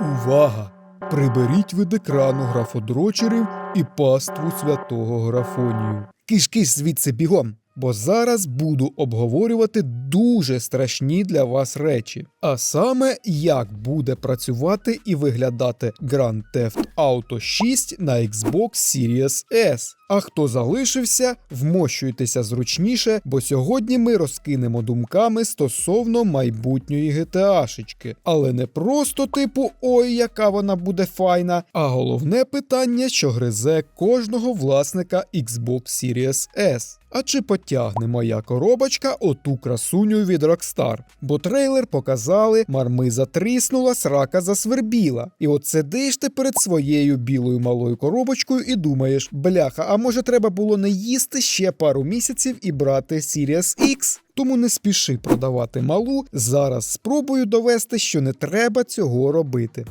Увага! Приберіть від екрану графодрочерів і паству святого графонію. Киш-киш звідси бігом, бо зараз буду обговорювати дуже страшні для вас речі. А саме, як буде працювати і виглядати Grand Theft Auto 6 на Xbox Series S. А хто залишився, вмощуйтеся зручніше, бо сьогодні ми розкинемо думками стосовно майбутньої GTA-шечки. Але не просто типу ой, яка вона буде файна, а головне питання, що гризе кожного власника Xbox Series S. А чи потягне моя коробочка оту красуню від Rockstar? Бо трейлер показали, мармиза тріснула, срака засвербіла. І от сидиш ти перед своєю білою малою коробочкою і думаєш, бляха, а може треба було не їсти ще пару місяців і брати Series X? Тому не спіши продавати малу. Зараз спробую довести, що не треба цього робити.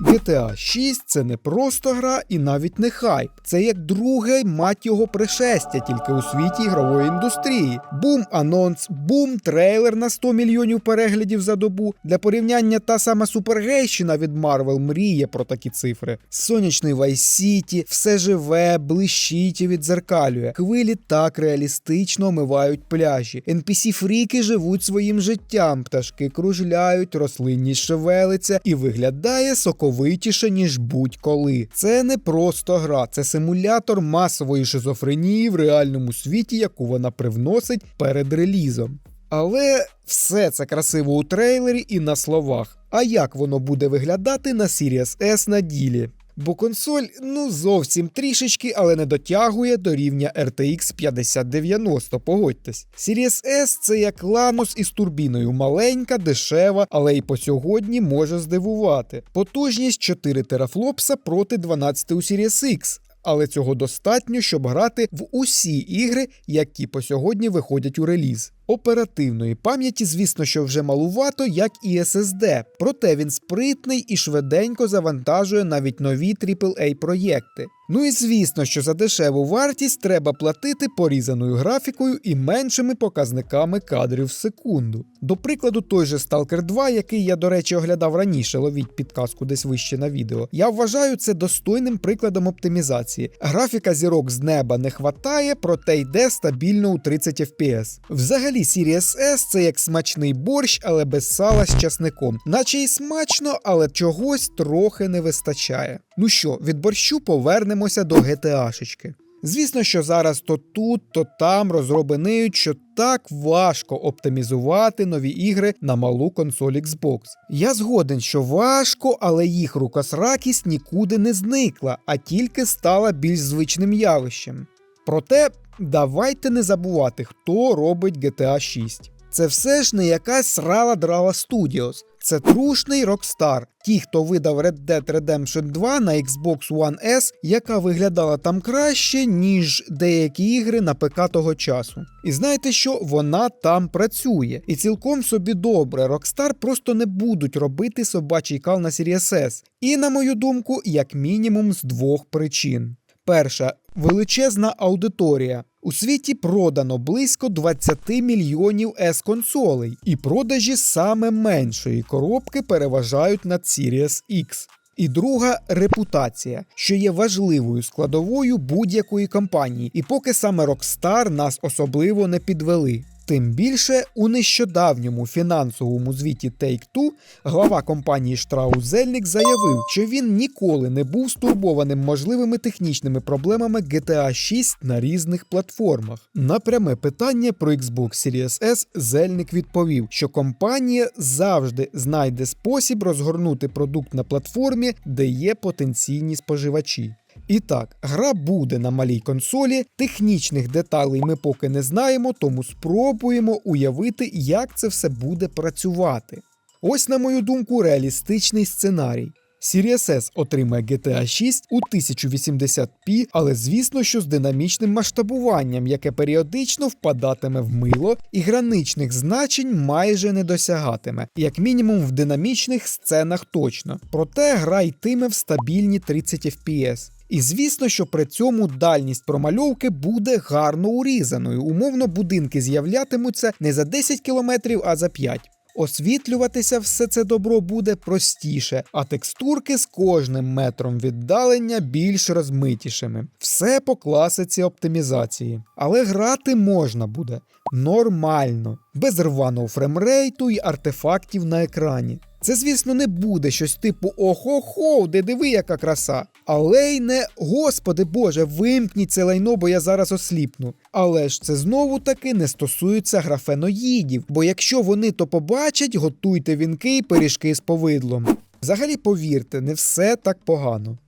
GTA 6 це не просто гра і навіть не хайп. Це як друге мать його пришестя тільки у світі ігрової індустрії. Бум анонс, бум трейлер на 100 мільйонів переглядів за добу. Для порівняння та сама супергейщина від Marvel мріє про такі цифри. Сонячний Vice City, все живе, блищить і відзеркалює. Хвилі так реалістично омивають пляжі. NPC-фріки живуть своїм життям, пташки кружляють, рослинність шевелиться і виглядає соковитіше, ніж будь-коли. Це не просто гра, це симулятор масової шизофренії в реальному світі, яку вона привносить перед релізом. Але все це красиво у трейлері і на словах. А як воно буде виглядати на Series S на ділі? Бо консоль ну зовсім трішечки, але не дотягує до рівня RTX 5090, погодьтесь. Series S це як Ланос із турбіною, маленька, дешева, але й по сьогодні може здивувати. Потужність 4 терафлопса проти 12 у Series X. Але цього достатньо, щоб грати в усі ігри, які по сьогодні виходять у реліз. Оперативної пам'яті, звісно, що вже малувато, як і SSD, проте він спритний і швиденько завантажує навіть нові AAA проєкти. Ну і звісно, що за дешеву вартість треба платити порізаною графікою і меншими показниками кадрів в секунду. До прикладу, той же Stalker 2, який я, до речі, оглядав раніше, ловіть підказку десь вище на відео. Я вважаю це достойним прикладом оптимізації. Графіка зірок з неба не хватає, проте йде стабільно у 30 FPS. Взагалі, Series S це як смачний борщ, але без сала з часником. Наче й смачно, але чогось трохи не вистачає. Ну що, від борщу повернемося до GTA-шечки. Звісно, що зараз то тут, то там розробленіють, що так важко оптимізувати нові ігри на малу консоль Xbox. Я згоден, що важко, але їх рукосракість нікуди не зникла, а тільки стала більш звичним явищем. Проте давайте не забувати, хто робить GTA 6. Це все ж не якась срала драла Studios. Це трушний Rockstar. Ті, хто видав Red Dead Redemption 2 на Xbox One S, яка виглядала там краще, ніж деякі ігри на ПК того часу. І знаєте що? Вона там працює. І цілком собі добре. Rockstar просто не будуть робити собачий кал на Series S. І, на мою думку, як мінімум з двох причин. Перша величезна аудиторія. У світі продано близько 20 мільйонів s консолей, і продажі саме меншої коробки переважають над Series X. І друга репутація, що є важливою складовою будь-якої компанії, і поки саме Rockstar нас особливо не підвели. Тим більше у нещодавньому фінансовому звіті Take-Two глава компанії Штраус Зельник заявив, що він ніколи не був стурбованим можливими технічними проблемами GTA 6 на різних платформах. На пряме питання про Xbox Series S Зельник відповів, що компанія завжди знайде спосіб розгорнути продукт на платформі, де є потенційні споживачі. І так, гра буде на малій консолі, технічних деталей ми поки не знаємо, тому спробуємо уявити, як це все буде працювати. Ось, на мою думку, реалістичний сценарій. Series S отримає GTA 6 у 1080p, але звісно, що з динамічним масштабуванням, яке періодично впадатиме в мило, і граничних значень майже не досягатиме, як мінімум в динамічних сценах точно. Проте гра йтиме в стабільні 30 FPS. І звісно, що при цьому дальність промальовки буде гарно урізаною. Умовно, будинки з'являтимуться не за 10 км, а за 5. Освітлюватися все це добро буде простіше, а текстурки з кожним метром віддалення більш розмитішими. Все по класиці оптимізації. Але грати можна буде нормально, без рваного фремрейту і артефактів на екрані. Це, звісно, не буде щось типу охо-хо, де диви, яка краса. Але й не господи Боже, вимкніть це лайно, бо я зараз осліпну. Але ж це знову таки не стосується графеноїдів, бо якщо вони то побачать, готуйте вінки і пиріжки з повидлом. Взагалі, повірте, не все так погано.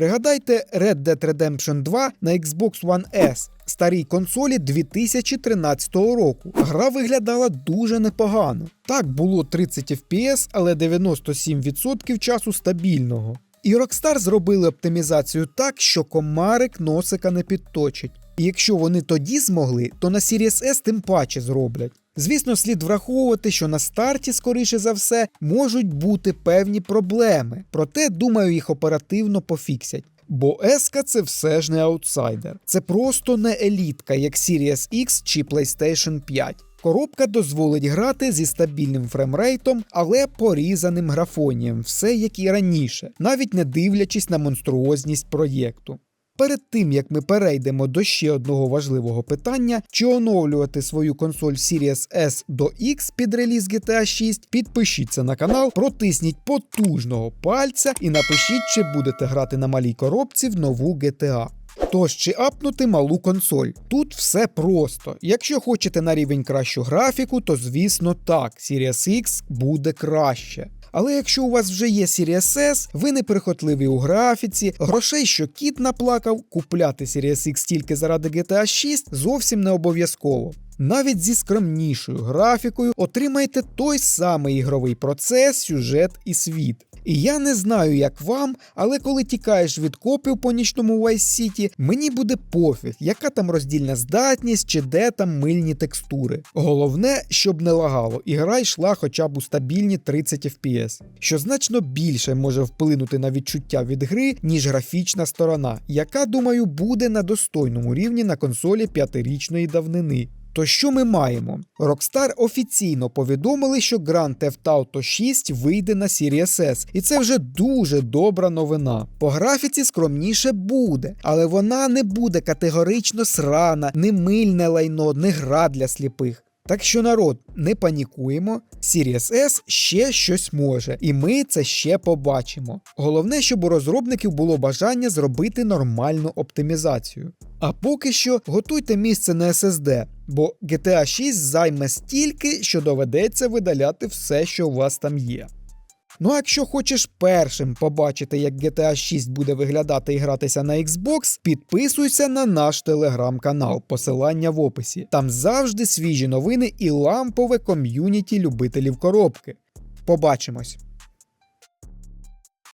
Пригадайте Red Dead Redemption 2 на Xbox One S, старій консолі 2013 року. Гра виглядала дуже непогано. Так, було 30 FPS, але 97% часу стабільного. І Rockstar зробили оптимізацію так, що комарик носика не підточить. І якщо вони тоді змогли, то на Series S тим паче зроблять. Звісно, слід враховувати, що на старті, скоріше за все, можуть бути певні проблеми, проте, думаю, їх оперативно пофіксять. Бо Еска це все ж не аутсайдер. Це просто не елітка, як Series X чи PlayStation 5. Коробка дозволить грати зі стабільним фремрейтом, але порізаним графонієм, все як і раніше, навіть не дивлячись на монструозність проєкту. Перед тим як ми перейдемо до ще одного важливого питання, чи оновлювати свою консоль Series S до X під реліз GTA 6, підпишіться на канал, протисніть потужного пальця і напишіть, чи будете грати на малій коробці в нову GTA. Тож чи апнути малу консоль? Тут все просто. Якщо хочете на рівень кращу графіку, то звісно так, Series X буде краще. Але якщо у вас вже є Series S, ви неприхотливі у графіці, грошей, що кіт наплакав, купляти Series X тільки заради GTA 6 зовсім не обов'язково. Навіть зі скромнішою графікою отримаєте той самий ігровий процес, сюжет і світ. І я не знаю, як вам, але коли тікаєш від копів по нічному Vice City, мені буде пофіг, яка там роздільна здатність чи де там мильні текстури. Головне, щоб не лагало, і гра йшла хоча б у стабільні 30 FPS, що значно більше може вплинути на відчуття від гри, ніж графічна сторона, яка, думаю, буде на достойному рівні на консолі п'ятирічної давнини. То що ми маємо? Rockstar офіційно повідомили, що Grand Theft Auto 6 вийде на Series S, і це вже дуже добра новина. По графіці скромніше буде, але вона не буде категорично срана, не мильне лайно, не гра для сліпих. Так що народ, не панікуємо, Series S ще щось може, і ми це ще побачимо. Головне, щоб у розробників було бажання зробити нормальну оптимізацію. А поки що готуйте місце на SSD, бо GTA 6 займе стільки, що доведеться видаляти все, що у вас там є. Ну а якщо хочеш першим побачити, як GTA 6 буде виглядати і гратися на Xbox, підписуйся на наш телеграм-канал, посилання в описі. Там завжди свіжі новини і лампове ком'юніті любителів коробки. Побачимось!